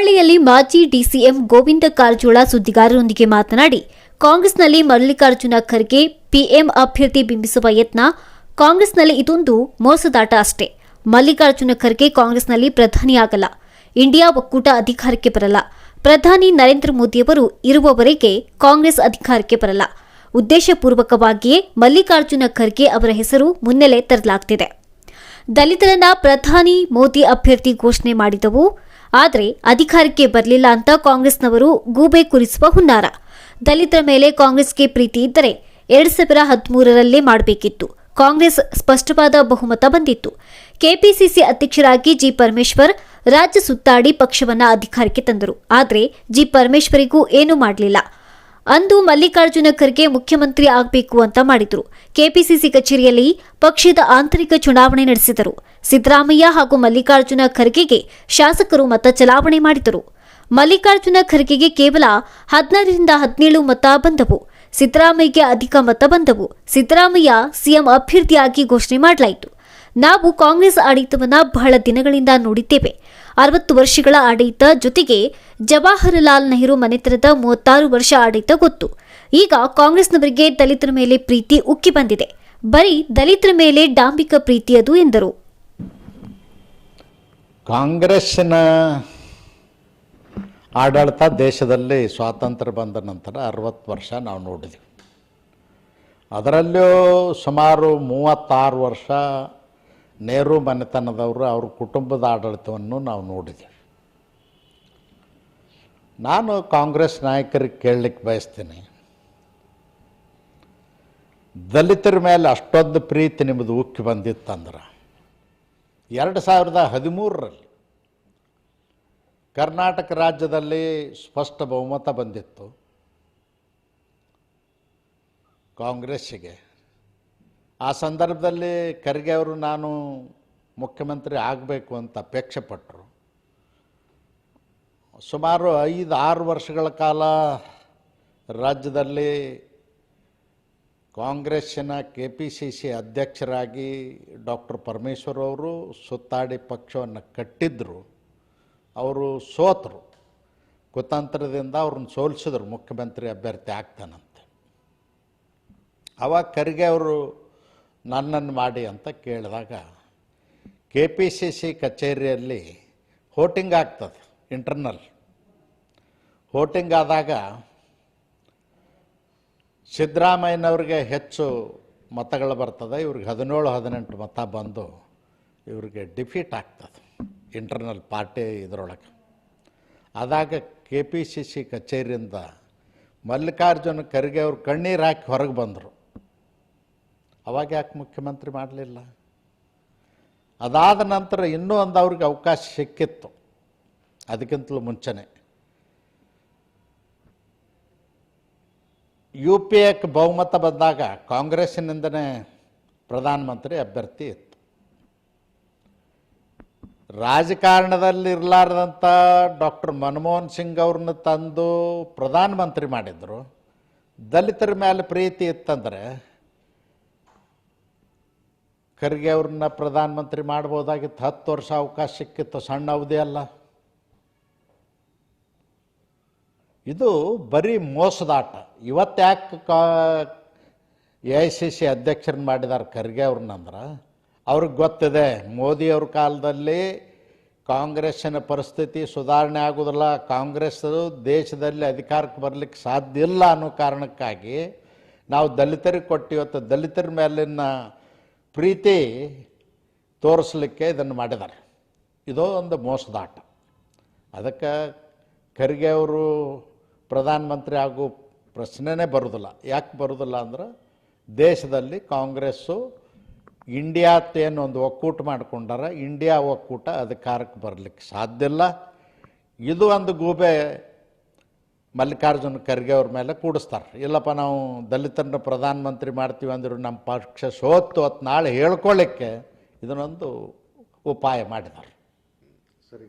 ಹುಬ್ಬಳ್ಳಿಯಲ್ಲಿ ಮಾಜಿ ಡಿಸಿಎಂ ಗೋವಿಂದ ಕಾರಜೋಳ ಸುದ್ದಿಗಾರರೊಂದಿಗೆ ಮಾತನಾಡಿ, ಕಾಂಗ್ರೆಸ್ನಲ್ಲಿ ಮಲ್ಲಿಕಾರ್ಜುನ ಖರ್ಗೆ ಪಿಎಂ ಅಭ್ಯರ್ಥಿ ಬಿಂಬಿಸುವ ಯತ್ನ, ಕಾಂಗ್ರೆಸ್ನಲ್ಲಿ ಇದೊಂದು ಮೋಸದಾಟ ಅಷ್ಟೇ. ಮಲ್ಲಿಕಾರ್ಜುನ ಖರ್ಗೆ ಕಾಂಗ್ರೆಸ್ನಲ್ಲಿ ಪ್ರಧಾನಿಯಾಗಲ್ಲ ಇಂಡಿಯಾ ಒಕ್ಕೂಟ ಅಧಿಕಾರಕ್ಕೆ ಬರಲ್ಲ. ಪ್ರಧಾನಿ ನರೇಂದ್ರ ಮೋದಿಯವರು ಇರುವವರೆಗೆ ಕಾಂಗ್ರೆಸ್ ಅಧಿಕಾರಕ್ಕೆ ಬರಲ್ಲ. ಉದ್ದೇಶಪೂರ್ವಕವಾಗಿಯೇ ಮಲ್ಲಿಕಾರ್ಜುನ ಖರ್ಗೆ ಅವರ ಹೆಸರು ಮುನ್ನೆಲೆ ತರಲಾಗ್ತಿದೆ. ದಲಿತರನ್ನ ಪ್ರಧಾನಿ ಮೋದಿ ಅಭ್ಯರ್ಥಿ ಘೋಷಣೆ ಮಾಡಿದವು. ಆದರೆ ಅಧಿಕಾರಕ್ಕೆ ಬರಲಿಲ್ಲ ಅಂತ ಕಾಂಗ್ರೆಸ್ನವರು ಗೂಬೆ ಕುರಿಸುವ ಹುನ್ನಾರ. ದಲಿತರ ಮೇಲೆ ಕಾಂಗ್ರೆಸ್ಗೆ ಪ್ರೀತಿ ಇದ್ದರೆ ಎರಡು ಸಾವಿರ ಹದಿಮೂರರಲ್ಲೇ ಮಾಡಬೇಕಿತ್ತು. ಕಾಂಗ್ರೆಸ್ ಸ್ಪಷ್ಟವಾದ ಬಹುಮತ ಬಂದಿತ್ತು. ಕೆಪಿಸಿಸಿ ಅಧ್ಯಕ್ಷರಾಗಿ ಜಿ ಪರಮೇಶ್ವರ್ ರಾಜ್ಯ ಸುತ್ತಾಡಿ ಪಕ್ಷವನ್ನ ಅಧಿಕಾರಕ್ಕೆ ತಂದರು. ಆದರೆ ಜಿ ಪರಮೇಶ್ವರಿಗೂ ಏನೂ ಮಾಡಲಿಲ್ಲ. ಅಂದು ಮಲ್ಲಿಕಾರ್ಜುನ ಖರ್ಗೆ ಮುಖ್ಯಮಂತ್ರಿ ಆಗಬೇಕು ಅಂತ ಮಾಡಿದ್ರು. ಕೆಪಿಸಿಸಿ ಕಚೇರಿಯಲ್ಲಿ ಪಕ್ಷದ ಆಂತರಿಕ ಚುನಾವಣೆ ನಡೆಸಿದರು. ಸಿದ್ದರಾಮಯ್ಯ ಹಾಗೂ ಮಲ್ಲಿಕಾರ್ಜುನ ಖರ್ಗೆಗೆ ಶಾಸಕರು ಮತ ಚಲಾವಣೆ ಮಾಡಿದರು. ಮಲ್ಲಿಕಾರ್ಜುನ ಖರ್ಗೆಗೆ ಕೇವಲ ಹದಿನಾರರಿಂದ ಹದಿನೇಳು ಮತ ಬಂದವು. ಸಿದ್ದರಾಮಯ್ಯಗೆ ಅಧಿಕ ಮತ ಬಂದವು. ಸಿದ್ದರಾಮಯ್ಯ ಸಿಎಂ ಅಭ್ಯರ್ಥಿಯಾಗಿ ಘೋಷಣೆ ಮಾಡಲಾಯಿತು. ನಾವು ಕಾಂಗ್ರೆಸ್ ಆಡಳಿತವನ್ನು ಬಹಳ ದಿನಗಳಿಂದ ನೋಡಿದ್ದೇವೆ. ಅರವತ್ತು ವರ್ಷಗಳ ಆಡಳಿತ ಜೊತೆಗೆ ಜವಾಹರಲಾಲ್ ನೆಹರು ಮನೆತನದ ಮೂವತ್ತಾರು ವರ್ಷ ಆಡಳಿತ ಗೊತ್ತು. ಈಗ ಕಾಂಗ್ರೆಸ್ನವರಿಗೆ ದಲಿತರ ಮೇಲೆ ಪ್ರೀತಿ ಉಕ್ಕಿ ಬಂದಿದೆ. ಬರೀ ದಲಿತರ ಮೇಲೆ ಡಾಂಬಿಕ ಪ್ರೀತಿಯದು ಎಂದರು. ಕಾಂಗ್ರೆಸ್ನ ಆಡಳಿತ ದೇಶದಲ್ಲಿ ಸ್ವಾತಂತ್ರ್ಯ ಬಂದ ನಂತರ ಅರವತ್ತು ವರ್ಷ ನಾವು ನೋಡಿದ್ವಿ. ಅದರಲ್ಲೂ ಸುಮಾರು ಮೂವತ್ತಾರು ವರ್ಷ ನೆಹರು ಮನೆತನದವರು ಅವ್ರ ಕುಟುಂಬದ ಆಡಳಿತವನ್ನು ನಾವು ನೋಡಿದೆ ನಾನು ಕಾಂಗ್ರೆಸ್ ನಾಯಕರಿಗೆ ಕೇಳಲಿಕ್ಕೆ ಬಯಸ್ತೀನಿ. ದಲಿತರ ಮೇಲೆ ಅಷ್ಟೊಂದು ಪ್ರೀತಿ ನಿಮ್ಮದು ಉಕ್ಕಿ ಬಂದಿತ್ತಂದ್ರೆ, ಎರಡು ಸಾವಿರದ ಹದಿಮೂರರಲ್ಲಿ ಕರ್ನಾಟಕ ರಾಜ್ಯದಲ್ಲಿ ಸ್ಪಷ್ಟ ಬಹುಮತ ಬಂದಿತ್ತು ಕಾಂಗ್ರೆಸ್ಸಿಗೆ. ಆ ಸಂದರ್ಭದಲ್ಲಿ ಖರ್ಗೆ ಅವರು, ನಾನು ಮುಖ್ಯಮಂತ್ರಿ ಆಗಬೇಕು ಅಂತ ಅಪೇಕ್ಷೆ ಪಟ್ಟರು ಸುಮಾರು ಐದು, ಆರು ವರ್ಷಗಳ ಕಾಲ ರಾಜ್ಯದಲ್ಲಿ ಕಾಂಗ್ರೆಸ್ಸಿನ ಕೆ ಪಿ ಸಿ ಸಿ ಅಧ್ಯಕ್ಷರಾಗಿ ಡಾಕ್ಟರ್ ಪರಮೇಶ್ವರ್ ಅವರು ಸುತ್ತಾಡಿ ಪಕ್ಷವನ್ನು ಕಟ್ಟಿದ್ದರು ಅವರು ಸೋತರು. ಕುತಂತ್ರದಿಂದ ಅವ್ರನ್ನ ಸೋಲಿಸಿದ್ರು ಮುಖ್ಯಮಂತ್ರಿ ಅಭ್ಯರ್ಥಿ ಆಗ್ತಾನಂತೆ. ಅವಾಗ ಖರ್ಗೆ ಅವರು ನನ್ನನ್ನು ಮಾಡಿ ಅಂತ ಕೇಳಿದಾಗ ಕೆ ಪಿ ಸಿ ಸಿ ಕಚೇರಿಯಲ್ಲಿ ಹೋಟಿಂಗ್ ಆಗ್ತದೆ ಇಂಟರ್ನಲ್. ಹೋಟಿಂಗ್ ಆದಾಗ ಸಿದ್ದರಾಮಯ್ಯನವ್ರಿಗೆ ಹೆಚ್ಚು ಮತಗಳು ಬರ್ತದೆ, ಇವ್ರಿಗೆ ಹದಿನೇಳು, ಹದಿನೆಂಟು ಮತ ಬಂದು ಇವ್ರಿಗೆ ಡಿಫೀಟ್ ಆಗ್ತದೆ ಇಂಟರ್ನಲ್ ಪಾರ್ಟಿ ಇದರೊಳಗೆ. ಆದಾಗ ಕೆ ಪಿ ಸಿ ಸಿ ಕಚೇರಿಯಿಂದ ಮಲ್ಲಿಕಾರ್ಜುನ ಖರ್ಗೆ ಅವ್ರು ಕಣ್ಣೀರು ಹಾಕಿ ಹೊರಗೆ ಬಂದರು. ಅವಾಗ ಯಾಕೆ ಮುಖ್ಯಮಂತ್ರಿ ಮಾಡಲಿಲ್ಲ? ಅದಾದ ನಂತರ ಇನ್ನೂ ಒಂದು ಅವ್ರಿಗೆ ಅವಕಾಶ ಸಿಕ್ಕಿತ್ತು. ಅದಕ್ಕಿಂತಲೂ ಮುಂಚೆನೆ. ಯು ಪಿ ಎಕ್ಕೆ ಬಹುಮತ ಬಂದಾಗ ಕಾಂಗ್ರೆಸ್ಸಿನಿಂದನೇ ಪ್ರಧಾನಮಂತ್ರಿ ಅಭ್ಯರ್ಥಿ ಇತ್ತು. ರಾಜಕಾರಣದಲ್ಲಿ ಇರಲಾರ್ದಂಥ ಡಾಕ್ಟರ್ ಮನಮೋಹನ್ ಸಿಂಗ್ ಅವ್ರನ್ನ ತಂದು ಪ್ರಧಾನಮಂತ್ರಿ ಮಾಡಿದರು. ದಲಿತರ ಮೇಲೆ ಪ್ರೀತಿ ಇತ್ತಂದರೆ ಖರ್ಗೆ ಅವ್ರನ್ನ ಪ್ರಧಾನಮಂತ್ರಿ ಮಾಡ್ಬೋದಾಗಿತ್ತು, ಹತ್ತು ವರ್ಷ ಅವಕಾಶ ಸಿಕ್ಕಿತ್ತು, ಸಣ್ಣ ಅವಧಿ ಅಲ್ಲ. ಇದು ಬರೀ ಮೋಸದಾಟ ಇವತ್ತು ಯಾಕೆ ಕಾ, ಎ ಐ ಸಿ ಸಿ ಅಧ್ಯಕ್ಷರನ್ನ ಮಾಡಿದ್ದಾರೆ ಖರ್ಗೆ ಅವ್ರನ್ನಂದ್ರೆ ಅವ್ರಿಗೆ ಗೊತ್ತಿದೆ ಮೋದಿಯವ್ರ ಕಾಲದಲ್ಲಿ ಕಾಂಗ್ರೆಸ್ಸಿನ ಪರಿಸ್ಥಿತಿ ಸುಧಾರಣೆ ಆಗೋದಿಲ್ಲ ಕಾಂಗ್ರೆಸ್ ದೇಶದಲ್ಲಿ ಅಧಿಕಾರಕ್ಕೆ ಬರಲಿಕ್ಕೆ ಸಾಧ್ಯ ಇಲ್ಲ ಅನ್ನೋ ಕಾರಣಕ್ಕಾಗಿ ನಾವು ದಲಿತರಿಗೆ ಕೊಟ್ಟಿವತ್ತು ದಲಿತರ ಮೇಲಿನ ಪ್ರೀತಿ ತೋರಿಸ್ಲಿಕ್ಕೆ ಇದನ್ನು ಮಾಡಿದ್ದಾರೆ. ಇದು ಒಂದು ಮೋಸದಾಟ ಅದಕ್ಕೆ ಖರ್ಗೆ ಅವರು ಪ್ರಧಾನಮಂತ್ರಿ ಆಗೋ ಪ್ರಶ್ನೆನೇ ಬರೋದಿಲ್ಲ. ಯಾಕೆ ಬರೋದಿಲ್ಲ ಅಂದ್ರೆ ದೇಶದಲ್ಲಿ ಕಾಂಗ್ರೆಸ್ಸು ಇಂಡಿಯಾತ್ತೇನು ಒಂದು ಒಕ್ಕೂಟ ಮಾಡಿಕೊಂಡಾರ ಇಂಡಿಯಾ ಒಕ್ಕೂಟ ಅಧಿಕಾರಕ್ಕೆ ಬರಲಿಕ್ಕೆ ಸಾಧ್ಯ ಇಲ್ಲ. ಇದು ಒಂದು ಗೂಬೆ ಮಲ್ಲಿಕಾರ್ಜುನ ಖರ್ಗೆ ಅವ್ರ ಮೇಲೆ ಕೂಡಿಸ್ತಾರೆ. ಇಲ್ಲಪ್ಪ, ನಾವು ದಲಿತರನ್ನ ಪ್ರಧಾನಮಂತ್ರಿ ಮಾಡ್ತೀವಿ ಅಂದರು ನಮ್ಮ ಪಕ್ಷ ಸೋತ್ತು ಹೊತ್ತು ನಾಳೆ ಹೇಳ್ಕೊಳ್ಳಿಕ್ಕೆ ಇದನ್ನೊಂದು ಉಪಾಯ ಮಾಡಿದ್ದಾರೆ. ಸರಿ